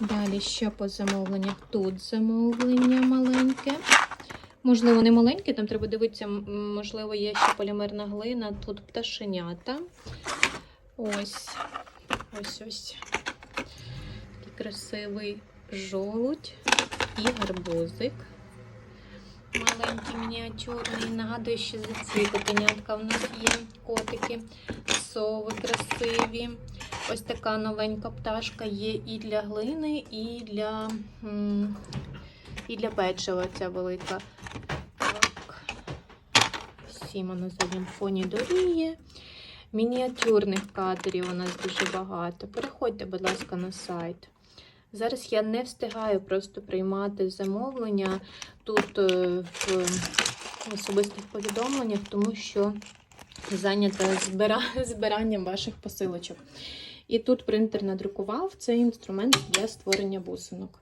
Далі ще по замовленнях. Тут замовлення маленьке. Можливо, не маленьке, там треба дивитися, можливо, є ще полімерна глина, тут пташенята. Ось. Ось ось. Такий красивий жолудь і гарбузик. Маленький, мініатюрний. Нагадую, що за ці котенятка в нас є котики, сови красиві. Ось така новенька пташка є і для глини, і для, і для печива ця велика. Так. Сіма на задньому фоні доріє. Мініатюрних кадрів у нас дуже багато. Переходьте, будь ласка, на сайт. Зараз я не встигаю просто приймати замовлення тут е, в особистих повідомленнях, тому що зайнята збира... збиранням ваших посилочок. І тут принтер надрукував цей інструмент для створення бусинок.